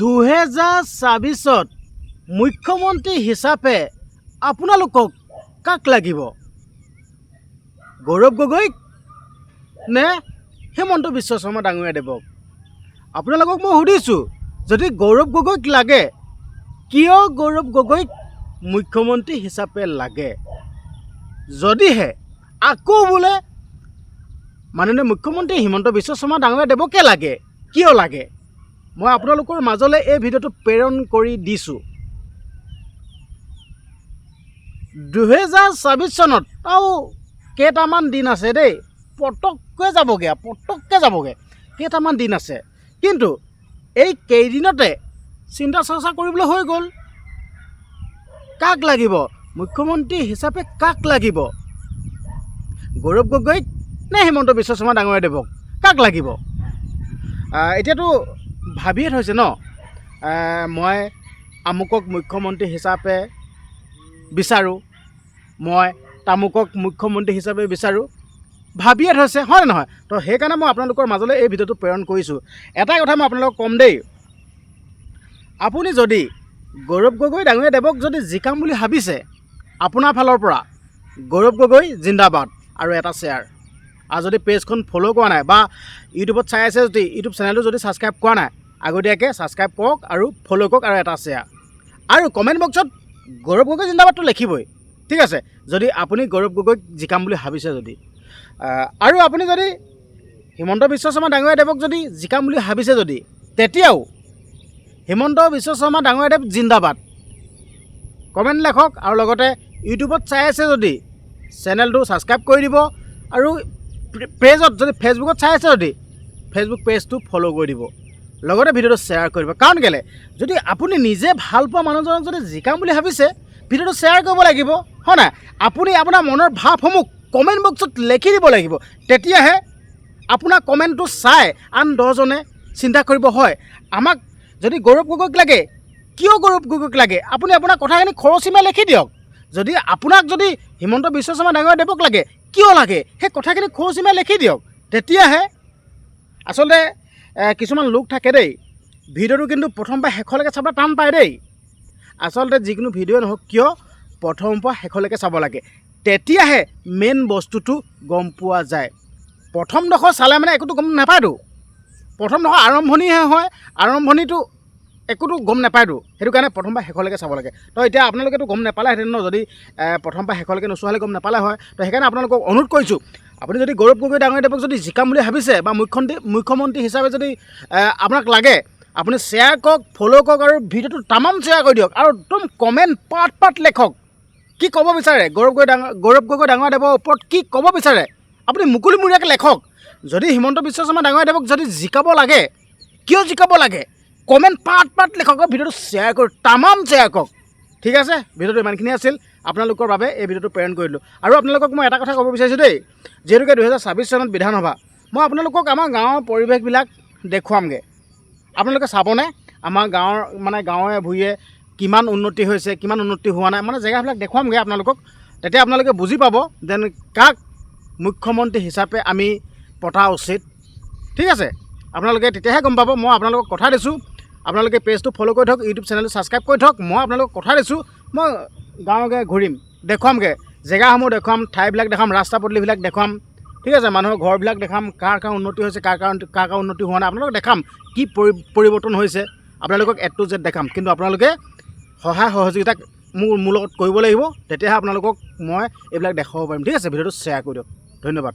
দুহেজাৰ ছাব্বিছত মুখ্যমন্ত্ৰী হিচাপে আপোনালোকক কাক লাগিব? গৌৰৱ গগৈক নে হিমন্ত বিশ্ব শৰ্মা ডাঙৰীয়াদেৱক আপোনালোকক মই সুধিছোঁ যদি গৌৰৱ গগৈক লাগে কিয় গৌৰৱ গগৈক মুখ্যমন্ত্ৰী হিচাপে লাগে? যদিহে আকৌ বোলে মাননীয় মুখ্যমন্ত্ৰী হিমন্ত বিশ্ব শৰ্মা ডাঙৰীয়াদেৱকে লাগে কিয় লাগে? মই আপোনালোকৰ মাজলৈ এই ভিডিঅ'টো প্ৰেৰণ কৰি দিছোঁ। দুহেজাৰ ছাব্বিছ চনত আৰু কেইটামান দিন আছে দেই। পটককৈ যাবগৈ আৰু পটককৈ যাবগৈ। কেইটামান দিন আছে। কিন্তু এই কেইদিনতে চিন্তা চৰ্চা কৰিবলৈ হৈ গ'ল। কাক লাগিব? মুখ্যমন্ত্ৰী হিচাপে কাক লাগিব? গৌৰৱ গগৈক নে হিমন্ত বিশ্ব শৰ্মা ডাঙৰীয়াদেৱক? কাক লাগিব? এতিয়াতো ভাবিয়ে থৈছে ন? মই আমুকক মুখ্যমন্ত্ৰী হিচাপে বিচাৰোঁ। মই তামুকক মুখ্যমন্ত্ৰী হিচাপে বিচাৰোঁ। ভাবিয়ে থৈছে হয়নে নহয়? তো সেইকাৰণে মই আপোনালোকৰ মাজলৈ এই ভিডিঅ'টো প্ৰেৰণ কৰিছোঁ। এটাই কথা মই আপোনালোকক ক'ম দেই। আপুনি যদি গৌৰৱ গগৈ ডাঙৰীয়াদেৱক যদি জিকাম বুলি ভাবিছে, আপোনাৰ ফালৰ পৰা গৌৰৱ গগৈ জিন্দাবাদ আৰু এটা শ্বেয়াৰ। আৰু যদি পেজখন ফ'ল' কৰা নাই বা ইউটিউবত চাই আছে যদি, ইউটিউব চেনেলটো যদি ছাবস্ক্ৰাইব কৰা নাই আগতীয়াকৈ ছাবস্ক্ৰাইব কৰক আৰু ফ'ল' কৰক আৰু এটা শ্বেয়াৰ আৰু কমেণ্ট বক্সত গৌৰৱ গগৈ জিন্দাবাদটো লিখিবই ঠিক আছে? যদি আপুনি গৌৰৱ গগৈক জিকাম বুলি ভাবিছে যদি। আৰু আপুনি যদি হিমন্ত বিশ্ব শৰ্মা ডাঙৰীয়াদেৱক যদি জিকাম বুলি ভাবিছে যদি তেতিয়াও হিমন্ত বিশ্ব শৰ্মা ডাঙৰীয়াদেৱ জিন্দাবাদ। কমেণ্ট লেখক আৰু লগতে ইউটিউবত চাই আছে যদি চেনেলটো ছাবস্ক্ৰাইব কৰি দিব আৰু পেজত যদি ফেচবুকত চাই আছে যদি ফেচবুক পেজটো ফ'ল' কৰি দিব। লগতে ভিডিঅ'টো শ্বেয়াৰ কৰিব। কাৰণ কেলৈ? যদি আপুনি নিজে ভালো পোৱা মানুহজনক যদি জিকাম বুলি ভাবিছে, ভিডিঅ'টো শ্বেয়াৰ কৰিব লাগিব, হয় নাই? আপুনি আপোনাৰ মনৰ ভাৱসমূহ কমেণ্ট বক্সত লিখি দিব লাগিব। তেতিয়াহে আপোনাৰ কমেণ্টটো চাই আন দহজনে চিন্তা কৰিব, হয়, আমাক যদি গৌৰৱ গগৈক লাগে, কিয় গৌৰৱ গগৈক লাগে? আপুনি আপোনাৰ কথাখিনি খৰচীমাই লিখি দিয়ক। যদি আপোনাক যদি হিমন্ত বিশ্ব শৰ্মা ডাঙৰীয়াদেৱক লাগে, কিয় লাগে? সেই কথাখিনি খৰচীমাই লিখি দিয়ক। তেতিয়াহে আচলতে কিছুমান লোক থাকে দেই। ভিডিঅ'টো কিন্তু প্ৰথম পৰা শেষলৈকে চাবলৈ টান পায় দেই। আচলতে যিকোনো ভিডিঅ' নহওক কিয় প্ৰথমৰ পৰা শেষলৈকে চাব লাগে। তেতিয়াহে মেইন বস্তুটো গম পোৱা যায়। প্ৰথমডোখৰ চালে মানে একোতো গম নাপায়তো। প্ৰথমডোখৰ আৰম্ভণিহে হয়। আৰম্ভণিটো একোতো গম নাপায়তো সেইটো কাৰণে প্ৰথম পৰা শেষলৈকে চাব লাগে। তো এতিয়া আপোনালোকেতো গম নাপালেহেঁতেন ন, যদি প্ৰথম পৰা শেষলৈকে নোচোৱা হ'লে গম নাপালে হয়, তো সেইকাৰণে আপোনালোকক অনুৰোধ কৰিছোঁ, আপুনি যদি গৌৰৱ গগৈ ডাঙৰীয়াদেৱক যদি জিকাম বুলি ভাবিছে, বা মুখ্যমন্ত্ৰী মুখ্যমন্ত্ৰী হিচাপে যদি আপোনাক লাগে, আপুনি শ্বেয়াৰ কৰক ফ'ল' কৰক আৰু ভিডিঅ'টো তামাম শ্বেয়াৰ কৰি দিয়ক, আৰু একদম কমেণ্ট পাত পাত লেখক, কি ক'ব বিচাৰে, গৌৰৱ গগৈ ডাঙৰ গৌৰৱ গগৈ ডাঙৰীয়াদেৱৰ ওপৰত কি ক'ব বিচাৰে, আপুনি মুকলিমূৰীয়াকৈ লেখক, যদি হিমন্ত বিশ্ব শৰ্মা ডাঙৰীয়াদেৱক যদি জিকাব লাগে, কিয় জিকাব লাগে কমেণ্ট পাত পাত লেখক ভিডিঅ'টো শ্বেয়াৰ কৰক তামাম শ্বেয়াৰ কৰক ঠিক আছে? ভিডিঅ'টো ইমানখিনি আছিল। আপোনালোকৰ বাবে এই ভিডিঅ'টো প্ৰেৰণ কৰিলোঁ। আৰু আপোনালোকক মই এটা কথা ক'ব বিচাৰিছোঁ দেই, যিহেতুকে দুহেজাৰ ছাব্বিছ চনত বিধানসভা, মই আপোনালোকক আমাৰ গাঁৱৰ পৰিৱেশবিলাক দেখুৱামগৈ। আপোনালোকে চাবনে? আমাৰ গাঁৱৰ মানে গাঁৱে ভূঞে কিমান উন্নতি হৈছে, কিমান উন্নতি হোৱা নাই মানে জেগাবিলাক দেখুৱামগৈ আপোনালোকক। তেতিয়া আপোনালোকে বুজি পাব যেন কাক মুখ্যমন্ত্ৰী হিচাপে আমি পতা উচিত। ঠিক আছে? আপোনালোকে তেতিয়াহে গম পাব, মই আপোনালোকক কথা দিছোঁ। আপোনালোকে পেজটো ফ'ল' কৰি থওক ইউটিউব চেনেলটো ছাবস্ক্ৰাইব কৰি থওক। মই আপোনালোকক কথা দিছোঁ, মই গাঁৱে ঘূৰিম, দেখুৱামগৈ। জেগাসমূহ দেখুৱাম, ঠাইবিলাক দেখাম, ৰাস্তা পদূলিবিলাক দেখুৱাম। ঠিক আছে, মানুহৰ ঘৰবিলাক দেখাম, কাৰ কাৰ উন্নতি হৈছে, কাৰ কাৰ কাৰ কাৰ উন্নতি হোৱা নাই, আপোনালোকক দেখাম, কি পৰি পৰিৱৰ্তন হৈছে। আপোনালোকক এড টু জেড দেখাম। কিন্তু আপোনালোকে সহায় সহযোগিতা মোৰ মোৰ লগত কৰিব লাগিব, তেতিয়াহে আপোনালোকক মই এইবিলাক দেখাব পাৰিম। ঠিক আছে, ভিডিঅ'টো শ্বেয়াৰ কৰি দিয়ক। ধন্যবাদ।